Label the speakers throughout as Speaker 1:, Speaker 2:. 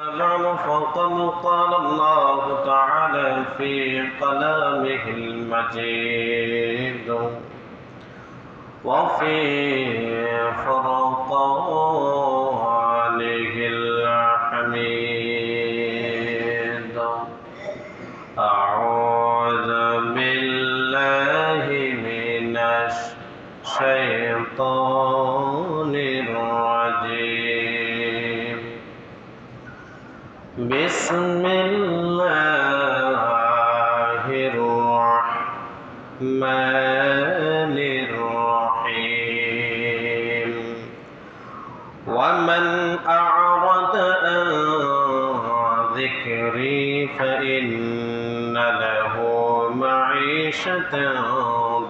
Speaker 1: نعم فقد قال الله تعالى في كلامه المجيد. وفي فرقانه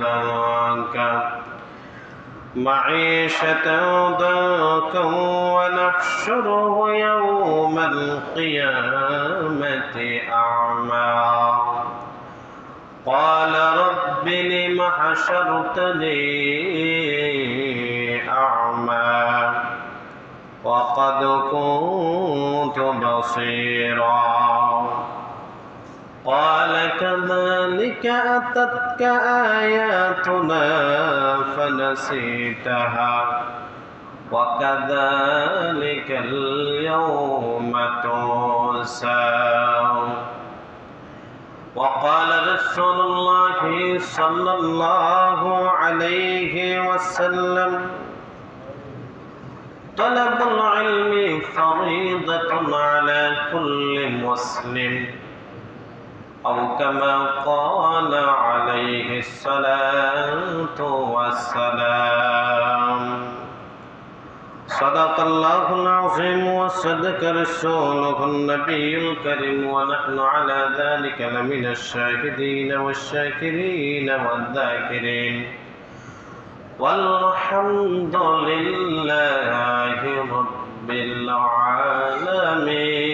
Speaker 1: ضنكا معيشة ضنكا ونحشره يوم القيامة أعمى. قال رب لم حشرتني أعمى؟ وقد كنت بصيرا. قال كذلك أتتك آياتنا فنسيتها وكذلك اليوم تنسى. وقال رسول الله صلى الله عليه وسلم طلب العلم فريضة على كل مسلم. أو كما قال عليه الصلاة والسلام. صدق الله العظيم وصدق رسوله النبي الكريم ونحن على ذلك لمن الشاهدين والشاكرين والذاكرين. والحمد لله رب العالمين.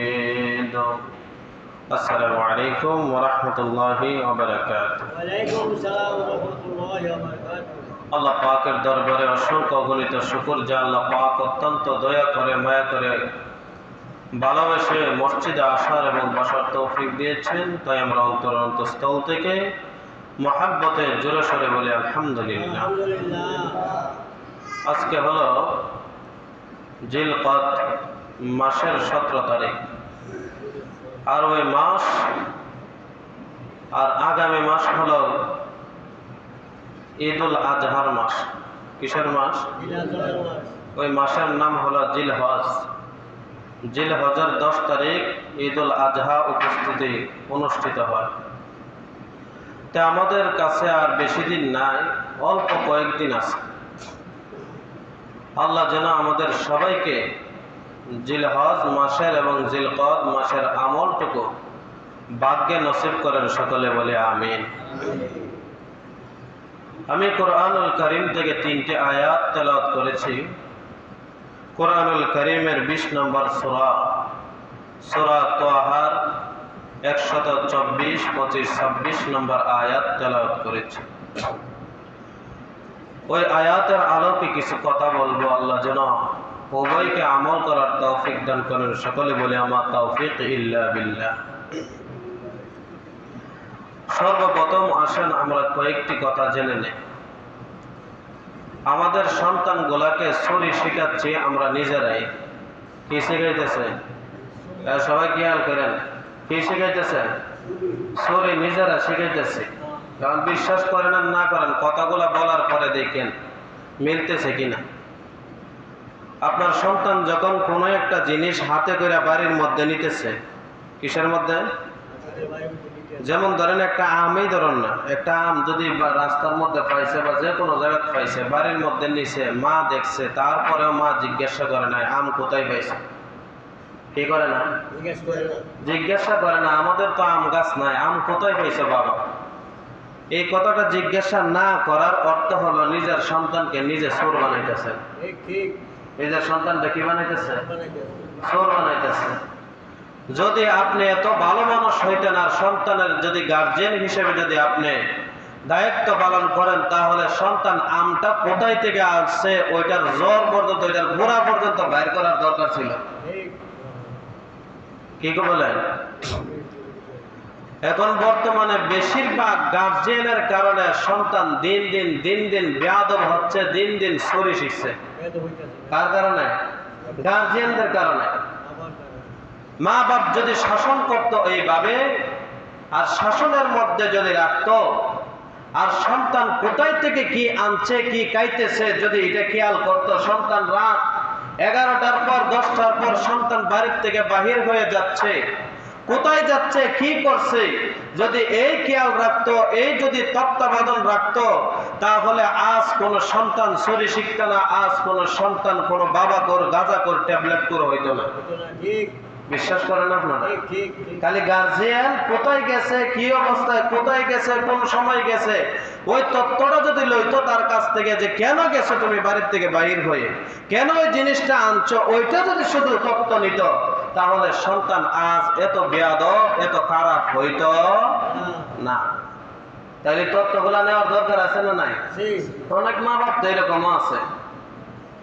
Speaker 1: আসসালামু আলাইকুম ওয়া রাহমাতুল্লাহি ওয়া
Speaker 2: বারাকাতুহু। ওয়া আলাইকুম আসসালাম ওয়া রাহমাতুল্লাহি ওয়া বারাকাতুহু।
Speaker 1: আল্লাহ পাকের দরবারে অসংখ্য গণিত শুকর যা আল্লাহ পাক অত্যন্ত দয়া করে মায়া করে ভালোবেসে মসজিদে আসার এবং বসার তৌফিক দিয়েছেন। তাই আমরা অন্তর অন্তঃস্থল থেকে মহাব্বতে জোরে সরে বলি আলহামদুলিল্লাহ। আজকে হলো জিলকাত মাসের সতেরো তারিখ। আর ওই মাস, আর আগামী মাস হলো ঈদুল আজহার মাস। কিসের মাস? ওই মাসের নাম হলো জিলহজ। জিলহজের দশ তারিখ ঈদুল আজহা উপস্থিতি অনুষ্ঠিত হয়। তা আমাদের কাছে আর বেশি দিন নাই, অল্প কয়েকদিন আছে। আল্লাহ যেন আমাদের সবাইকে জিলহজ মাসের এবং জিলকদ মাসের আমলটুকু ভাগ্যে নসিব করেন সকলে বলে আমিন। আমি কোরআনুল করিম থেকে তিনটে আয়াত তেলাওয়াত করেছি। কোরআনুল করিমের বিশ নম্বর সোরা সোরা তোহার একশত চব্বিশ, পঁচিশ, ছাব্বিশ নম্বর আয়াত তেলাওয়াত করেছি। ওই আয়াতের আলোকে কিছু কথা বলব আল্লাহ যেন উভয়কে আমল করার তৌফিক দান করেন। সকলে বলে, আমার তৌফিক ইল্লা বিল্লাহ। সর্বপ্রথম আসেন আমরা কয়েকটি কথা জেনে নেই। আমাদের সন্তানগুলাকে ছড়ি শেখাচ্ছি আমরা নিজেরাই। কি শেখাইতেছে? সবাই খেয়াল করেন। কি শিখাইতেছে? সরি নিজেরা শিখাইতেছে। কারণ বিশ্বাস করেন আর না করেন, কথাগুলো বলার পরে দেখেন মিলতেছে কিনা। আপনার সন্তান যখন কোনো একটা জিনিস হাতে করে বাড়ির মধ্যে নিতেছে, কিসের মধ্যে? যেমন ধরেন একটা আমই ধরেন না, একটা আম যদি রাস্তার মধ্যে পাইছে বা যে কোনো জায়গায় পাইছে, বাড়ির মধ্যে নিছে, মা দেখছে, তারপরেও মা জিজ্ঞাসা করে না আম কোথায় পাইছে? কি করে না?
Speaker 2: জিজ্ঞেস করে না
Speaker 1: জিজ্ঞাসা করে না আমাদের তো আম গাছ নাই, আম কোথায় পাইছে বাবা? এই কথাটা জিজ্ঞাসা না করার অর্থ হলো নিজের সন্তানকে নিজে সুর বানাইতেছে।
Speaker 2: ঠিক। ঠিক
Speaker 1: নিজের সন্তানটা কি বানাইতেছে?
Speaker 2: বানাইতে
Speaker 1: চোর বানাইতেছে। যদি আপনি এত ভালো মানুষ হইতেন আর সন্তানের যদি গার্জেন হিসেবে যদি আপনি দায়িত্ব পালন করেন তাহলে সন্তান আমটা কোথায় থেকে আসছে ওইটার জ্বর পর্যন্ত ওইটার গোড়া পর্যন্ত বাইর করার দরকার ছিল। কি বলেন এখন বর্তমানে বেশিরভাগ গার্জেনের কারণে সন্তান দিন দিন দিন দিন বেয়াদব হচ্ছে দিন দিন সরি শিখছে। কার কারণে? গার্জিয়ানদের কারণে। মা বাপ যদি শাসন করতো এইভাবে, আর শাসনের মধ্যে যদি রাখতো, আর সন্তান কোথায় থেকে কি আনছে, কি কাইতেছে যদি এটা খেয়াল করতো, সন্তান রাত এগারোটার পর, দশটার পর সন্তান বাড়ির থেকে বাহির হয়ে যাচ্ছে কোথায় যাচ্ছে, কি করছে? যদি এই খেয়াল রাখতো, এই যদি তত্ত্বাবধান রাখতো, তাহলে আজ কোন সন্তান শরীর শিখতো না, আজ কোন সন্তান কোন বাবা কর গাজা কর ট্যাবলেট করে হইতো না। বিশ্বাস করেন আপনারা? খালি গার্জিয়ান কোথায় গেছে, কি অবস্থায়, কোথায় গেছে, কোন সময় গেছে, ওই তত্ত্বটা যদি লইতো তার কাছ থেকে যে কেন গেছো তুমি বাড়ির থেকে বাহির হয়ে, কেন ওই জিনিসটা আনছো, ওইটা যদি শুধু তত্ত্ব নিত তাহলে সন্তান আজ এত বেয়াদব এত খারাপ হইতো না। তাহলে তত্ত্বগুলা নেওয়ার দরকার আছে না নাই? অনেক মা বাপ তো এরকম আছে।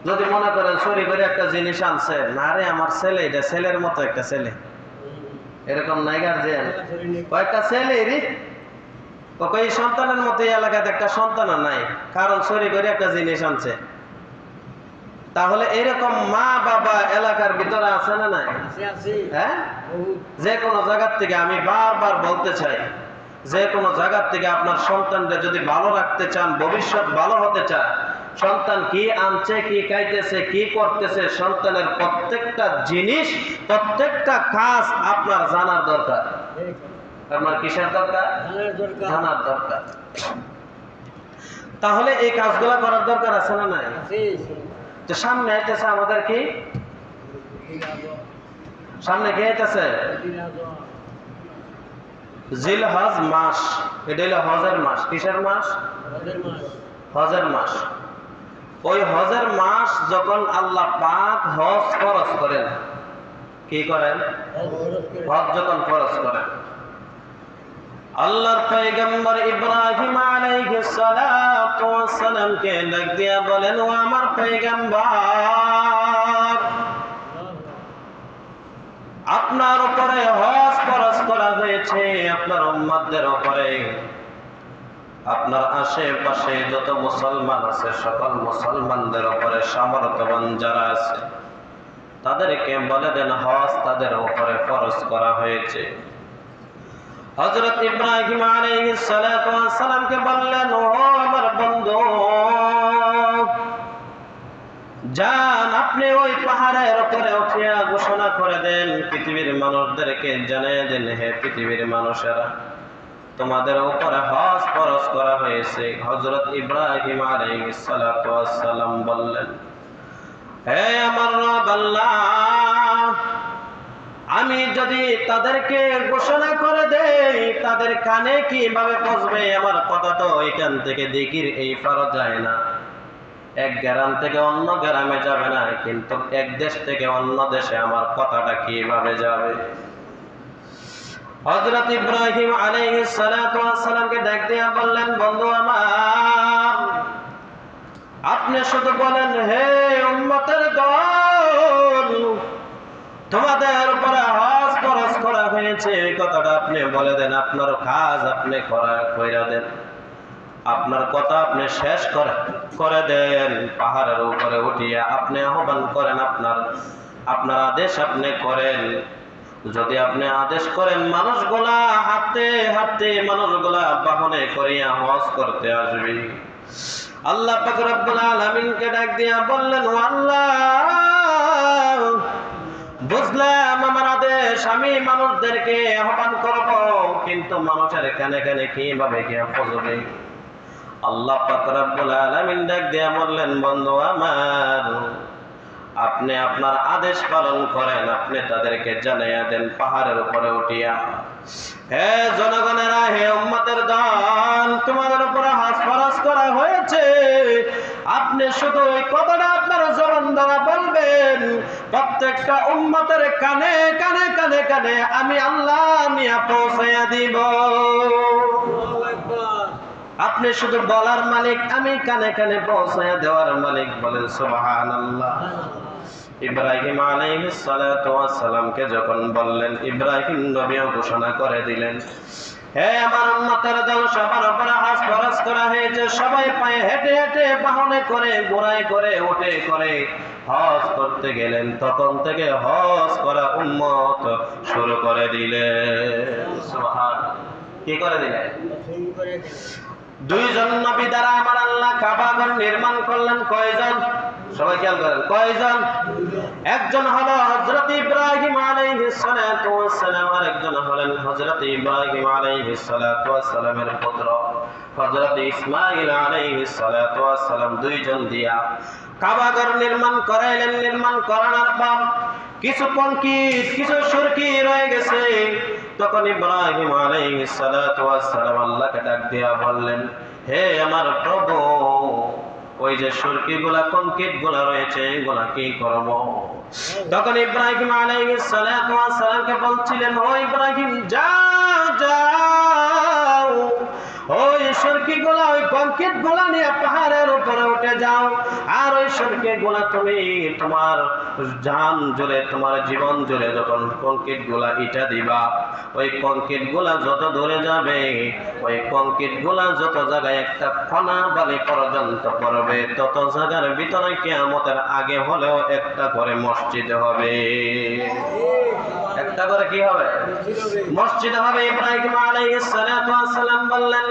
Speaker 1: যদি মনে করেন চুরি করে একটা জিনিস আনছে না রে আমার ছেলে এটা ছেলের মতো একটা ছেলে। এরকম নাই গার্জিয়ান? কয়েকটা ছেলে রে। ও কই সন্তানের মতো এলাকাতে একটা সন্তান নাই। কারণ চুরি করে একটা জিনিস আনছে। তাহলে এরকম মা বাবা এলাকার ভিতরে আছে না নাই? হ্যাঁ? যে কোনো জায়গার থেকে আমি বারবার বলতে চাই যে কোনো জায়গার থেকে আপনার সন্তানকে যদি ভালো রাখতে চান ভবিষ্যৎ ভালো হতে চান সন্তান কি আনছে কি খাইতেছে কি করতেছে সন্তানের প্রত্যেকটা জিনিস প্রত্যেকটা কাজ আপনার জানার দরকার। আপনার কিসের দরকার?
Speaker 2: জানার দরকার।
Speaker 1: তাহলে এই কাজগুলো করার দরকার আছে না নাই? তো সামনে আইতেছে আমাদের কি? সামনে কি আইতেছে? জিল হজ মাস। এটা হলো হজের মাস। কিসের মাস? হজের মাস। ওই হজের মাস যখন আল্লাহ পাক হজ খরচ করেন, কি করেন? হজ যখন খরচ করেন। আল্লাহর পয়গম্বর ইব্রাহিম আলাইহিস সালাতু ওয়াস সালামকে ডাক দিয়া বলেন, ও আমার পয়গম্বর, আপনার উপরে হজ খরচ করা হয়েছে, আপনার উম্মাদের উপরে। আপনার আশেপাশে যত মুসলমান আছে, সকল মুসলমানদের উপরে সামর্থ্যবান যারা আছে, তাদেরকে বলে দেন, হজ তাদের উপরে ফরজ করা হয়েছে। হযরত ইব্রাহিম আলাইহিস সালাতু ওয়াস সালামকে বললেন, ও আমার বন্ধু যান আপনি ওই পাহাড়ের উপরে উঠিয়া ঘোষণা করে দেন, পৃথিবীর মানুষদেরকে জানিয়ে দেন, হে পৃথিবীর মানুষেরা, তোমাদের উপরে হজ ফরজ করা হয়েছে। হযরত ইব্রাহিম আলাইহিস সালাতু সালাম বললেন, হে আমার রব আল্লাহ আমি যদি তাদেরকে ঘোষণা করে দেই, তাদের কানে কীভাবে পৌঁছবে আমার কথা তো এখান থেকে দিকির এই পারা যায় না। এক গ্রাম থেকে অন্য গ্রামে যাবে না, কিন্তু এক দেশ থেকে অন্য দেশে আমার কথাটা কীভাবে যাবে? হযরত ইব্রাহিম আলাইহিস সালাতু ওয়াস সালামকে ডাক দিয়া বললেন, বন্ধু আমার, আপনি শুধু বলেন, হে উম্মতের দল তোমাদের উপরে হজ খরচ করা হয়েছে। এই কথাটা আপনি বলে দেন, আপনার কাজ আপনি করা কইরা দেন। আপনার কথা আপনি শেষ করে করে দেন। পাহাড়ের উপরে উঠিয়া আপনি আহ্বান করেন আপনার আপনার আদেশ আপনি করেন। যদি আপনি আদেশ করেন, মানুষগুলা হাঁটতে হাঁটতে মানুষগুলা বাহনে করিয়া হজ করতে আসবে। আল্লাহ পাক রব্বুল আলামিনকে ডাক দিয়া বললেন আল্লাহ! বুঝলাম আমার আদেশ, আমি মানুষদেরকে আহ্বান করব, কিন্তু মানুষের কানে কানে কীভাবে কে বুঝবে আল্লাহ পাক রব্বুল আলামিন ডাক দিয়া বললেন, বন্ধু আমার, আপনি আপনার আদেশ পালন করেন, আপনি তাদেরকে জানাইয়া দেন, পাহাড়ের উপরে উঠিয়া। হে জনগণেরা, হে উম্মতের দান তোমাদের উপরে হাস করা হয়েছে। আপনি শুধু ওই কথাটা আপনার জবান দ্বারা বলবেন। প্রত্যেকটা উম্মতের কানে কানে কানে কানে আমি আল্লাহ নিয়ে পৌঁছাইয়া দিব। আপনি শুধু বলার মালিক, আমি কানে কানে পৌঁছাইয়া দেওয়ার মালিক বলেন সোহান সুবহানাল্লাহ। ইব্রাহিম আলাইহিস সালাতু ওয়াস সালামকে যখন বললেন, ইব্রাহিম নবীও ঘোষণা করে দিলেন আমার সবার খরচ করা হয়েছে। সবাই পায়ে হেঁটে হেঁটে বাহনে করে করে হজ করতে গেলেন। তখন থেকে হজ করা শুরু করে কি করে আমার আল্লাহ নির্মাণ করলেন। কয়জন? সবাই খেয়াল করেন। কয়জন? একজন হলো হযরত ইব্রাহিম আলাইহিস সালাতু ওয়াস সালাম আর একজন হলেন হযরত ইব্রাহিম আলাইহিস সালাতু ওয়াস সালামের পুত্র। হযরত ইসমাঈল আলাইহিস সালাতু ওয়াস দুইজন দিয়া কাবাগর নির্মাণ করাইলেন, নির্মাণ করানোর পর কিছু কংক্রিট কিছু সুরকি রয়ে গেছে। তখন ইব্রাহিম আলাইহিস সালাতু ওয়াস সালাম আল্লাহকে ডাক দিয়া বললেন, হে আমার প্রভু ওই যে সুরকি গুলা কংক্রিটগুলা রয়েছে, এগুলা কি করব? তখন ইব্রাহিম আলাইহিস সালাম বলছিলেন, ও ইব্রাহিম, যা যা সুরকি গুলা, ওই কংক্রিটগুলা নিয়ে পাহাড়ের উপরে উঠে যাও। আর ওই সুরকি গুলা তুমি তোমার জান জুড়ে তোমার জীবন জুড়ে যখন কংক্রিটগুলা ইটা দিবা, ওই কংক্রিটগুলা যত দূরে যাবে, ওই কংক্রিটগুলা যত জায়গায় একটা ফনা বালি পর্যন্ত পড়বে, তত জায়গার ভিতরে কেয়ামতের আগে হলেও একটা করে মসজিদ হবে। একটা করে কি হবে? মসজিদ হবে ইব্রাহিম আলাইহিস সালাতু ওয়াস সালাম বললেন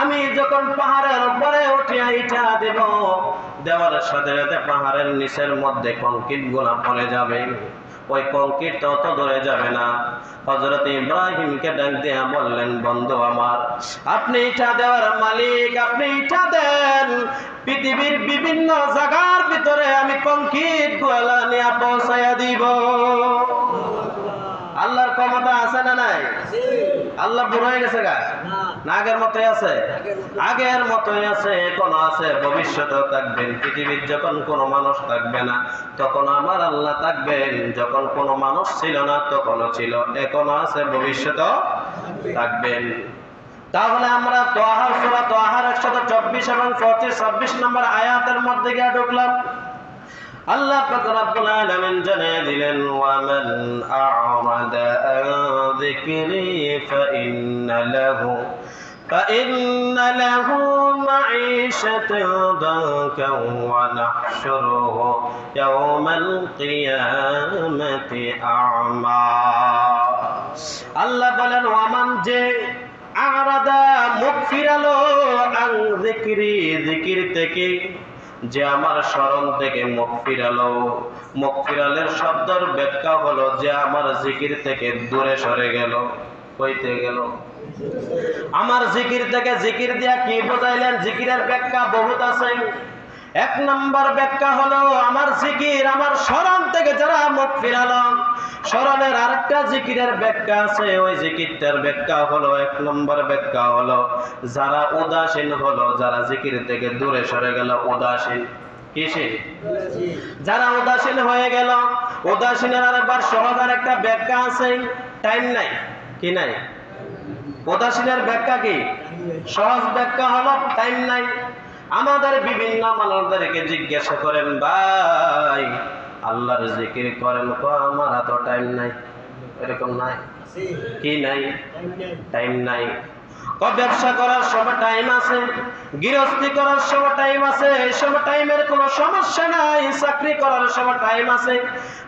Speaker 1: আমি যখন পাহাড়ের উপরে উঠে ইটা দেব, দেওয়ার সাথে সাথে পাহাড়ের নিচের মধ্যে কংক্রিটগুলা পড়ে যাবে। ওই কংক্রিট তত ধরে যাবে না। হজরত ইব্রাহিমকে ডাক দিয়া বললেন, বন্ধু আমার, আপনি ইটা দেওয়ার মালিক, আপনি ইটা দেন। পৃথিবীর বিভিন্ন জায়গার ভিতরে আমি কংক্রিটগুলা নিয়ে পৌঁছাইয়া দিব। আল্লাহর ক্ষমতা আছে না নাই? আল্লাহ বুড়ো হয়ে গেছে গা? আগের মতোই আছে?
Speaker 2: আগের মতো।
Speaker 1: মতোই আছে এখনও আছে ভবিষ্যতেও থাকবেন। পৃথিবীর যখন কোনো মানুষ থাকবে না তখন আমার আল্লাহ থাকবেন। যখন কোনো মানুষ ছিল না তখনও ছিল এখনও আছে ভবিষ্যতেও থাকবেন। তাহলে আমরা তোহার সুরা তোহার একশত চব্বিশ এবং পঁচিশ ছাব্বিশ নম্বর আয়াতের মধ্যে গিয়ে ঢুকলাম। আল্লাহ পাক রব্বুল আলামিন জানিয়ে দিলেন ওয়ামান আ'রাদা আন যিকরি ফাইন্না লাহু فإن له معيشة ضنكا ونحشره يوم القيامة أعمى আল্লাহ বলেন ওয়ামান যে আরাদা মুখ ফিরালো আং জিকিরি জিকির থেকে যে আমার স্মরণ থেকে মুখ ফিরালো। মুখ ফিরালের শব্দের ব্যাখ্যা হলো যে আমার জিকির থেকে দূরে সরে গেল। কইতে গেল। আমার জিকির থেকে জিকির দিয়া কি বোঝাইলেন? জিকিরের ব্যাখ্যা বহুত আছে। এক নম্বর ব্যাখ্যা হলো, আমার জিকির, আমার স্মরণ থেকে যারা মুখ ফিরালো। স্মরণের আরেকটা জিকিরের ব্যাখ্যা আছে, ওই জিকিরটার ব্যাখ্যা হলো, এক নম্বর ব্যাখ্যা হলো, যারা উদাসীন হলো, যারা জিকির থেকে দূরে সরে গেল, উদাসীন। যারা উদাসীন হয়ে গেল, উদাসীনের আরেকবার সহজ আর একটা ব্যাখ্যা আছে, টাইম নাই, কি নাই? উদাসীনের ব্যাখ্যা কি? সহজ ব্যাখ্যা হলো, টাইম নাই। আমাদের বিভিন্ন মানুষদেরকে জিজ্ঞাসা করেন ভাই আল্লাহর জিকির করেন কো? আমার এত টাইম নাই। এরকম নাই? কি নাই?
Speaker 2: টাইম নাই।
Speaker 1: ব্যবসা করার সময় টাইম আছে, গৃহস্থী করার সময় টাইম আছে, এই সময় টাইমের কোনো সমস্যা নাই, চাকরি করার সময় টাইম আছে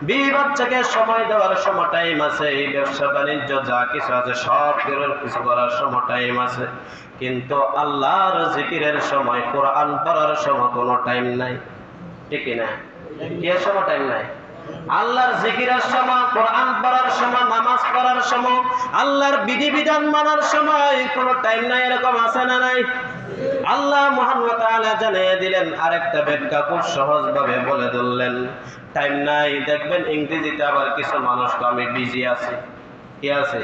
Speaker 1: বিবি বাচ্চাকে সময় দেওয়ার সময় টাইম আছে, এই ব্যবসা বাণিজ্য যা কিছু আছে সব কিছু করার সময় টাইম আছে। কিন্তু আল্লাহর জিকিরের সময়, কোরআন পড়ার সময় কোনো টাইম নাই। ঠিক না? কি সময় টাইম নাই? আল্লাহর জিকিরের সময়, কোরআন পড়ার সময়, নামাজ পড়ার সময়, আল্লাহর বিধিবিধান মানার সময়, কোনো টাইম নাই, এরকম আছে না নাই? আল্লাহ মহান ওয়া তাআলা জানিয়ে দিলেন, আরেকটা ব্যাখ্যা খুব সহজভাবে বলে দিলেন টাইম নাই, দেখবেন ইংরেজিতে আবার কিছু মানুষ আমি বিজি আছি। কি আছে?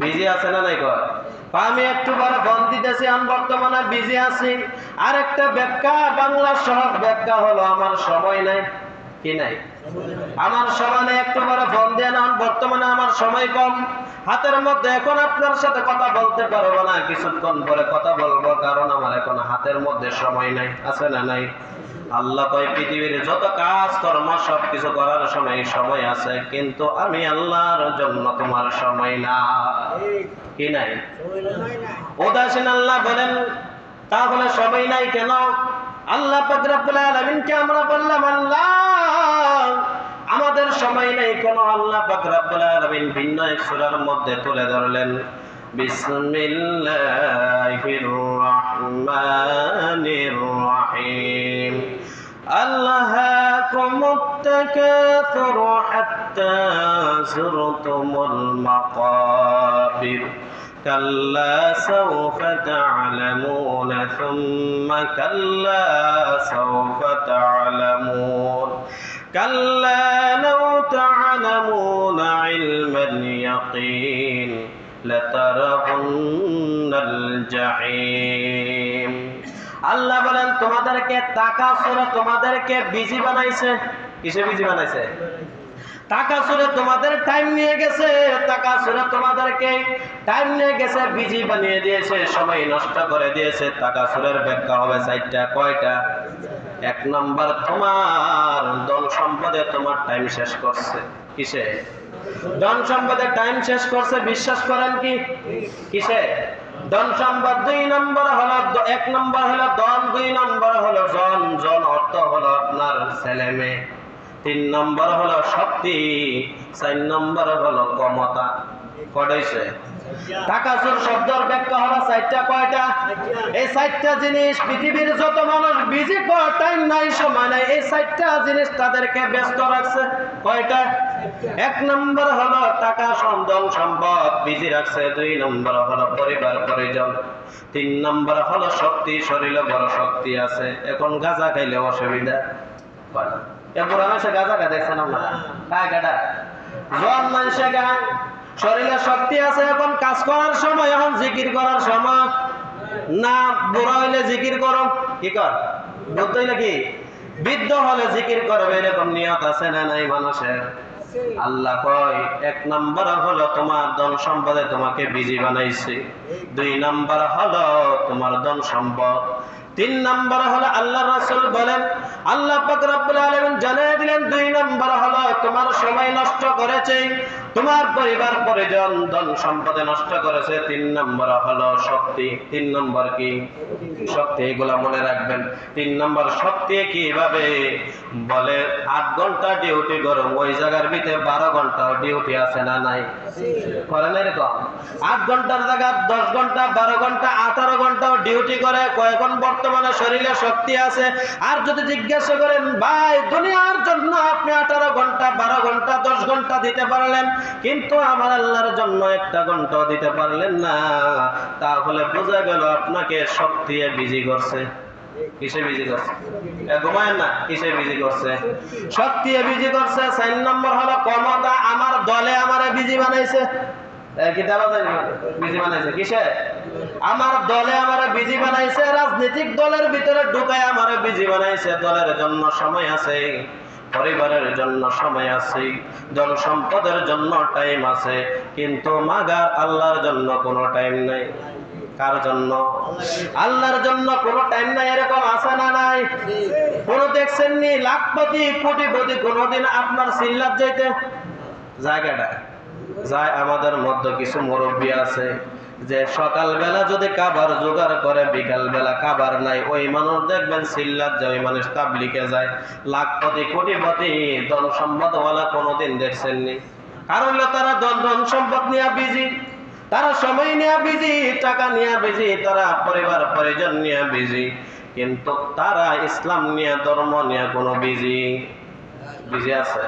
Speaker 1: বিজি আছে না নাই কয়? আমি একটু বড় ফোন দিতেছি, আমি বর্তমানে বিজি আছি। আরেকটা ব্যাখ্যা, বাংলা সহজ ব্যাখ্যা হলো, আমার সময় নাই। কি নাই? আমার সমানে একটু বড় ফোন দিয়ে না বর্তমানে আমার সময় কম। হাতের মধ্যে এখন আপনার সাথে কথা বলতে পারব না কিছুক্ষণ পরে কথা বলব কারণ আমার এখন হাতের মধ্যে সময় নাই আছে না নাই? আল্লাহ কয় পৃথিবীর যত কাজ কর্ম সব কিছু করার সময় সময় আছে কিন্তু আমি আল্লাহর জন্য তোমার সময় না। কি নাই। উদাসীন আল্লাহ বলেন তাহলে সময় নাই কেন? আল্লাহ পাক রব্বুল আলামিনকে আমরা বললাম আল্লাহ আমাদের সময় নেই কেন আল্লাহ পাক রব্বুল আলামিন ভিন্ন এক সূরার মধ্যে তুলে ধরলেন বিসমিল্লাহির রহমানির রহিম ألهاكم التكاثر حتى زرتم المقابر كلا سوف تعلمون ثم كلا سوف تعلمون كلا لو تعلمون علم اليقين لترون الجحيم আল্লাহ বলেন তোমাদেরকে টাকা সুরে তোমাদেরকে বিজি বানাইছে কিসে বিজি বানাইছে টাকা সুরে তোমাদের টাইম নিয়ে গেছে, টাকা সুরে তোমাদেরকে টাইম নিয়ে গেছে, বিজি বানিয়ে দিয়েছে, সময় নষ্ট করে দিয়েছে, টাকা সুরের ব্যাখ্যা হবে চারটা, কয়টা? এক নম্বর, তোমার ধন সম্পদে তোমার টাইম শেষ করছে। কিসে? ধন সম্পদে টাইম শেষ করছে, বিশ্বাস করেন কি? কিসে? ধন সম্পদ দুই নম্বর হলো এক নম্বর হলো ধন, দুই নম্বর হলো জন জন অর্থ হলো আপনার ছেলে মেয়ে। তিন নম্বর হলো শক্তি, চার নম্বর হলো ক্ষমতা। কটাইছে টাকা চোর শব্দের ব্যাখ্যা হলো চারটা কয়টা? এই চারটা জিনিস পৃথিবীর যত মানুষ বিজি টাইম নাই সময় এই চারটা জিনিস তাদেরকে ব্যস্ত রাখছে। কয়টা? এক নম্বর হলো টাকা সন্ধান সম্পদ বিজি রাখছে। দুই নম্বর হলো পরিবার, পরিজন। তিন নম্বর হলো শক্তি, শরীরে বড় শক্তি আছে। এখন গাঁজা খাইলে অসুবিধা হয় না। শক্তি আছে এখন, কাজ করার সময়, এখন জিকির করার সময়। না, বুড়া হইলে জিকির করো। কি কর? বুদ্ধ বৃদ্ধ হলে জিকির করবে, এরকম নিয়ত আছে না নাই মানুষের? আল্লাহ কয়, এক নাম্বার হলো তোমার ধন সম্পদে তোমাকে বিজি বানাইছে। দুই নাম্বার হলো তোমার ধন সম্পদ। তিন নাম্বার হলো আল্লাহ রাসূল বলেন আল্লাহ পাক রব্বুল আলামিন জানিয়ে দিলেন দুই নম্বর হলো তোমার সময় নষ্ট করেছে। তোমার পরিবার, পরিজন, ধন সম্পদে নষ্ট করেছে, তিন নম্বর হলো শক্তি। তিন নম্বর কি? শক্তি, এগুলা মনে রাখবেন। তিন নম্বর শক্তি কীভাবে? বলে আট ঘণ্টা ডিউটি গরম, ওই জায়গার ভিতরে বারো ঘণ্টা ডিউটি আছে না নাই? করে আট ঘণ্টার জায়গা, দশ ঘণ্টা, বারো ঘণ্টা, আঠারো ঘন্টাও ডিউটি করে কয়েকজন বর্তমানে শরীরে শক্তি আছে? আর যদি জিজ্ঞাসা করেন, ভাই, দুনিয়ার জন্য আপনি আঠারো ঘণ্টা, বারো ঘণ্টা, দশ ঘণ্টা দিতে পারলেন? কিন্তু আমার আল্লাহর জন্য একটা ঘন্টাও দিতে পারলেন না। তাহলে বোঝা গেল আপনাকে করছে। কিসে বিজি করছে? কিসে আমার দলে আমারে বিজি বানাইছে। রাজনৈতিক দলের ভিতরে ঢুকায় আমারে বিজি বানাইছে, দলের জন্য সময় আছে। পরিবারের জন্য সময় আছে জন সম্পদের জন্য টাইম আছে, কিন্তু মাগার আল্লাহর জন্য কোনো টাইম নাই। কার জন্য? আল্লাহর জন্য কোনো টাইম নাই, এরকম আছে না নাই? কোনো দেখছেন নি লাখপতি, কোটিপতি কোনোদিন আপনার সিল্লার যাইতে? জায়গাটা? যায় আমাদের মধ্যে কিছু মুরব্বী আছে যে সকালবেলা যদি কাবার জোগাড় করে, বিকালবেলা কাবার নাই, ওই মানুষ দেখবেন সিল্লাত যায় ওই মানুষ তাবলিকে যায়। লাখপতি, কোটিপতি ধন সম্পদওয়ালা কোনোদিন দেখছেননি। কারণ তারা ধন ধন সম্পদ নিয়ে বিজি তারা সময় নিয়ে বিজি টাকা নিয়ে বিজি তারা পরিবার, পরিজন নিয়ে বিজি কিন্তু তারা ইসলাম নিয়ে, ধর্ম নিয়ে কোনো বিজি বিজি আছে?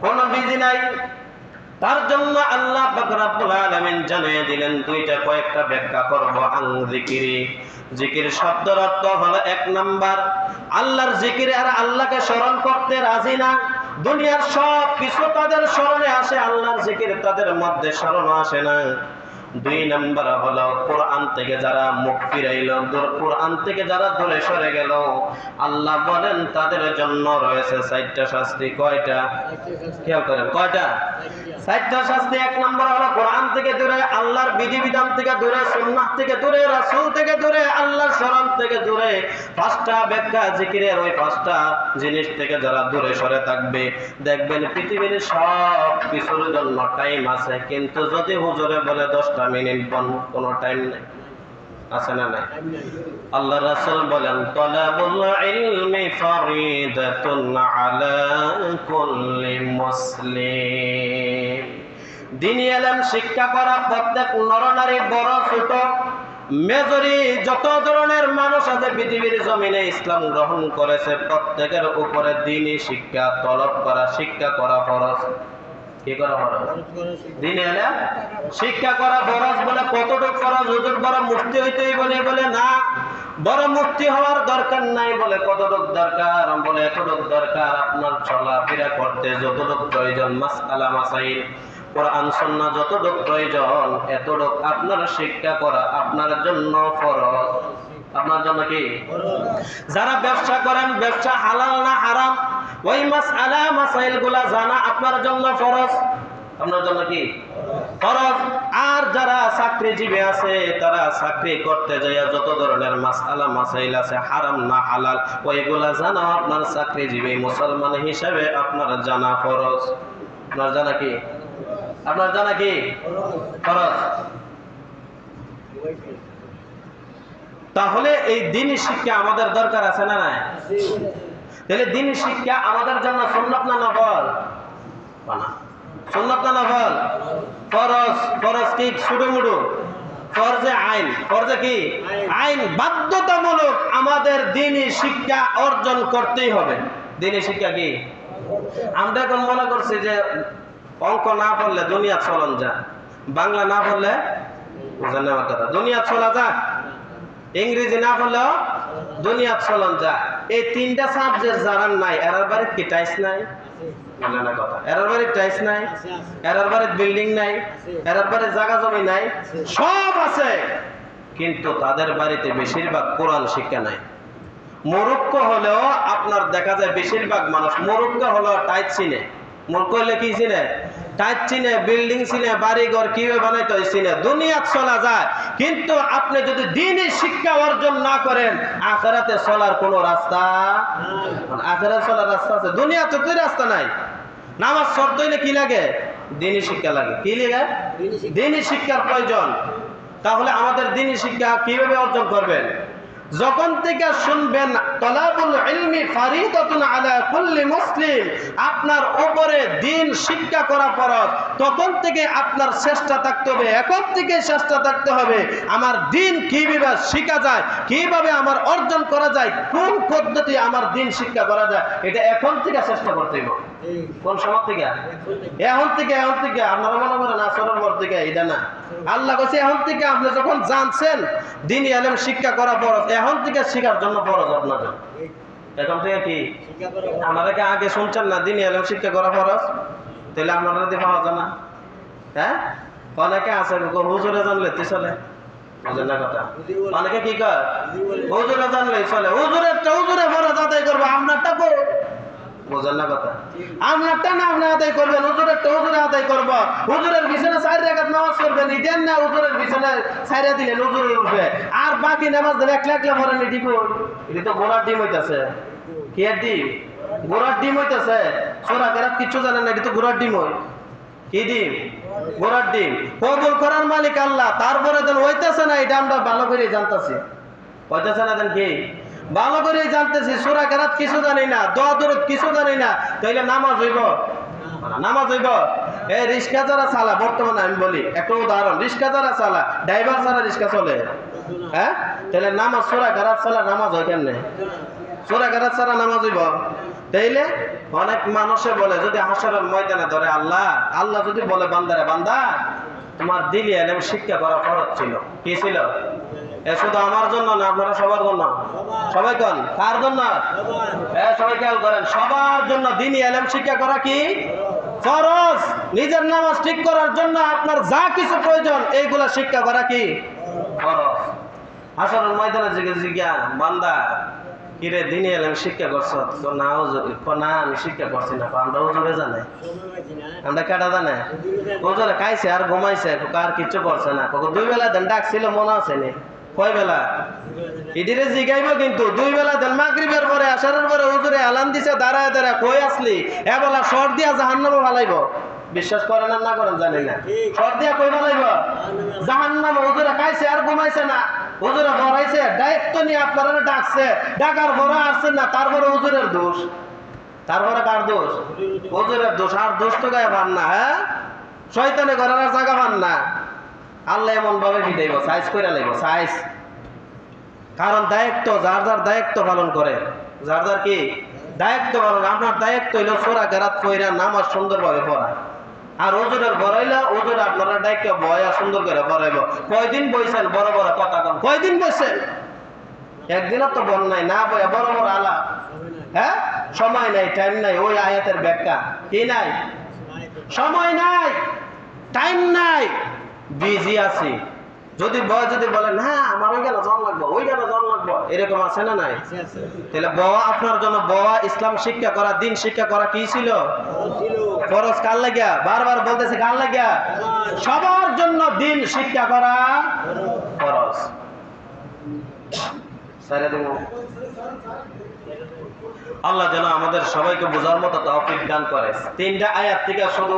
Speaker 1: কোনো বিজি নাই। তার জন্য আল্লাহ জানিয়ে দিলেন, দুইটা কয়েকটা ব্যাখ্যা করব আং জিকিরি। শব্দের অর্থ হলো এক নাম্বার, আল্লাহর জিকির আর আল্লাহকে স্মরণ করতে রাজি না। দুনিয়ার সব কিছু তাদের স্মরণে আসে, আল্লাহর জিকির তাদের মধ্যে স্মরণ আসে না। দুই নাম্বার হলো, কোরআন থেকে যারা মুখ ফিরাইল কোরআন থেকে যারা দূরে সরে গেল, আল্লাহ বলেন তাদের জন্য রয়েছে চারটা শাস্তি। কয়টা? খেয়াল করেন, কয়টা? চারটা শাস্তি, এক নম্বর হলো কোরআন থেকে দূরে, আল্লাহর বিধিবিধান থেকে দূরে, সুন্নাহ থেকে দূরে, রাসূল থেকে দূরে, আল্লাহর শরণ থেকে দূরে। পাঁচটা ব্যাখ্যা জিকিরের ওই পাঁচটা জিনিস থেকে যারা দূরে সরে থাকবে, দেখবেন পৃথিবীর সব কিছুর জন্য টাইম আছে, কিন্তু যদি হুজুরে বলে দশটা কোনো টাইম নেই। আছে না নাই? আল্লাহ বলেন ইলমি ফরিদাতুন আলা কুল্লি মুসলিম। দিনী এলেম শিক্ষা করা প্রত্যেক নরনারী বড় ছোট। মেজরি যত ধরনের মানুষ আছে পৃথিবীর জমিনে ইসলাম গ্রহণ করেছে, প্রত্যেকের উপরে দিনী শিক্ষা, তলব করা, শিক্ষা করা ফরজ। শিক্ষা করা ফরজ বলে কতটুক ফরজ? হুজুর বড় মুক্তি বলে বলে, না, বড় মুক্তি হওয়ার দরকার নাই বলে, কতটুক দরকার? বলে, এতটুক দরকার আপনার চলাফেরা করতে যতটুক প্রয়োজন, মাসআলা মাসাইল শিক্ষা করা আপনার জন্য আপনার জন্য কি? যারা ব্যবসা করেন, ব্যবসা হালাল না হারাম? ওই মাস আলা মাসাইল জানা আপনার জন্য ফরজ। আপনার জন্য কি? ফরজ। আর যারা চাকরিজীবী আছে, তারা চাকরি করতে যায় যত ধরনের মাস আলা মাসাইল আছে, হারাম না, হালাল, ওইগুলা জানা আপনার চাকরিজীবী মুসলমান হিসেবে আপনার জানা ফরজ। আপনার জানা কি? আপনার জানা কি? ফরজ। তাহলে এই দিনই শিক্ষা আমাদের দরকার আছে না নাই? তাহলে দিনই শিক্ষা আমাদের জন্য সুন্নত না নফল? বানা। সুন্নত না নফল? ফরজ। ফরজ কি? সুডু মুডু। ফরজে আইন। ফরজে কি? আইন। বাধ্যতামূলক আমাদের দিনই শিক্ষা অর্জন করতেই হবে। দিনই শিক্ষা কি? আমরা এখন মনে করছি যে অঙ্ক না পড়লে দুনিয়া চলন যা। বাংলা না পড়লে বুঝেন না আমার দুনিয়া চলা যা ইংরেজি না পড়লেও দুনিয়া চলন যা। এই তিনটা সাবজেক্ট যারা নাই এরার বাড়ির কি টাইস নাই? সব আছে। কিন্তু তাদের শিক্ষা নাই। হলেও আপনার দেখা যায় বেশিরভাগ মানুষ মরক্কো হলেও টাইট চিনে। মরক্কো হলে কি চিনে? টাইট চিনে বিল্ডিং চিনে বাড়ি ঘর কীভাবে বানাইতে হয় চিনে চলা যায়। কিন্তু আপনি যদি দিনই শিক্ষা অর্জন না করেন আখেরাতে চলার কোনো রাস্তা আখেরাতে চলার রাস্তা আছে। দুনিয়াতে তো রাস্তা নাই। নামাজ হইলে কি লাগে? দিনই শিক্ষা লাগে। কি লাগে? দিনই শিক্ষার প্রয়োজন। তাহলে আমাদের দিনই শিক্ষা কীভাবে অর্জন করবেন? যখন থেকে শুনবেন, তলাবুল ইলমি ফারিদাতুন আলা কুল্লি মুসলিম, আপনার উপরে দিন শিক্ষা করা ফরজ, তখন থেকে আপনার চেষ্টা থাকতে হবে, এখন থেকে চেষ্টা থাকতে হবে, আমার দিন কীভাবে শেখা যায়, কীভাবে আমার অর্জন করা যায়, কোন পদ্ধতি আমার দিন শিক্ষা করা যায়, এটা এখন থেকে চেষ্টা করতে হবে। কোন সময় থেকে? এখন থেকে এখন থেকে, আপনারা মনে করেন আসরের পর থেকে, এটা না। আল্লাহ কাছে এখন থেকে আপনি যখন জানছেন, দিন আলেম শিক্ষা করা ফরজ, এখন থেকে শেখার জন্য ফরজ আপনাদের। এখন থেকে কি? আপনারা আগে শুনছেন না, দিন আলেম শিক্ষা করা ফরজ? তাহলে আপনারা দিয়ে পাওয়া যায় না। হ্যাঁ? অনেকে আছে হুজুরে জানলে তুই চলে। বুঝেন না কথা? অনেকে কি কয়? হুজুরে জানলে চলে। হুজুরের হুজুরে ফরজ আদায় করব, আপনারটা করো বোঝেন না কথা? আপনারটা না আপনি আদায় করবেন হুজুরের তো হুজুরে আদায় করব। হুজুরের বিছানে চার রেখাত নামাজ করবেন ইদেন না, হুজুরের বিছানে ছাইরা দিলেন, হুজুরের উঠবে আর বাকি নামাজ দিলে একলা একলা এটি কোন এটি তো গোড়ার ডিম হইতাছে। কি আর ডিম? গোড়ার ডিম হইতাছে। সোরা কেরাত কিচ্ছু জানেন না, এটি তো গোড়ার ডিম হয় কি ডিম? ঘোড়ার ডিম। কবুল করার মালিক আল্লাহ, তারপরে দেন হইতেছে না, এটা আমরা ভালো করে জানতেছি। হইতেছে না দেন কি? ভালো করে জানতেছি, সুরা কেরাত কিছু জানি না, দোয়া দূরত কিছু জানি না, তাইলে নামাজ হইব? নামাজ হইব? এই রিক্সা যারা চালা, বর্তমানে আমি বলি, একটা উদাহরণ রিক্সা যারা চালা, ড্রাইভার ছাড়া রিক্সা চলে? হ্যাঁ? তাহলে নামাজ, সুরা কেরাত চালা নামাজ হয় কেন সুরা কেরাত ছাড়া নামাজ হইব? তাইলে অনেক মানুষে বলে, যদি হাসরের ময়দানে ধরে আল্লাহ আল্লাহ যদি বলে, বান্দারে, বান্দা, তোমার দিলি এলেম শিক্ষা করা ফরজ ছিল। কি ছিল? এ শুধু আমার জন্য না আপনারা সবার জন্য। সবাই কন কার জন্য? এ সবাই খেয়াল করেন সবার জন্য দিনই এলেম শিক্ষা করা কি? ফরজ। নিজের নামাজ ঠিক করার জন্য আপনার যা কিছু প্রয়োজন এইগুলা শিক্ষা করা কি? ফরজ। হাসরের ময়দানে জিজ্ঞেস জিজ্ঞা বান্দা কিরে দিনই এলেম শিক্ষা করছ? তো না না আমি শিক্ষা করছি না আমরা হুজুরে জানে। আমরা কেটা জানে? হুজুরে খাইছে আর ঘুমাইছে কো, আর কিচ্ছু করছে না। দুই বেলা দেন ডাকছিল মনে আছে নি? কয় বেলা? ইডিরে জিগাইব কিন্তু, দুই বেলা দেন, মাগরিবের পরে আসারের পরে হুজুরে আলান দিছে, দাঁড়ায় দাঁড়ায় কই আসলি? এ বেলা শর্ট দিয়া জাহান্নামে ফালাইব। বিশ্বাস করেন আর না করেন, জানি না। শর্ট দিয়া কই ফালাইব? জাহান্নামে। হুজুরে খাইছে আর ঘুমাইছে না। হুজুরে ভরাইছে দায়িত্ব নিয়ে আপনারা ডাকছে। ডাকার পরে আসছেন না, তারপরে হুজুরের দোষ। তারপরে কার দোষ? হুজুরের দোষ। আর দোষ তো গায়ে পান না হ্যাঁ? শয়তানে ঘরের জায়গা পান না। আল্লাহ এমন ভাবে ফিটাইব সাইজ করে লাগব সাইজ কারণ দায়িত্ব, যার যার দায়িত্ব পালন করে। যার যার কি? দায়িত্ব পালন, আপনার দায়িত্ব হইল সোরা গেরাত কইরা নামাজ সুন্দরভাবে পড়া। আর ওজুরের বড়াইলা ওজুর আপনারা দায়িত্ব বয়া সুন্দর করে পড়াইব। কয়দিন বইছেন? বড় বড় কথা কন। কয়দিন বইছেন? একদিনও তো বল নাই, না বয়া, বড় বড় আলা। হ্যাঁ? সময় নাই টাইম নাই, ওই আয়াতের ব্যাখ্যা। কি নাই? সময় নাই টাইম নাই। বিজি আছি। যদি বয় যদি বলে না আমার ওই গানে জন লাগবো ওই গানে জন লাগবো এরকম আছে না নাই? তাহলে বওয়া আপনার জন্য বওয়া ইসলাম শিক্ষা করা দিন শিক্ষা করা কি ছিল? ফরজ কার লাগিয়া? বারবার বলতেছে কার লাগিয়া? সবার জন্য দিন শিক্ষা করা ফরজ। আল্লাহ যেন আমাদের সবাইকে বোঝার মতো তৌফিক দান করে। তিনটা আয়াত থেকে শুধু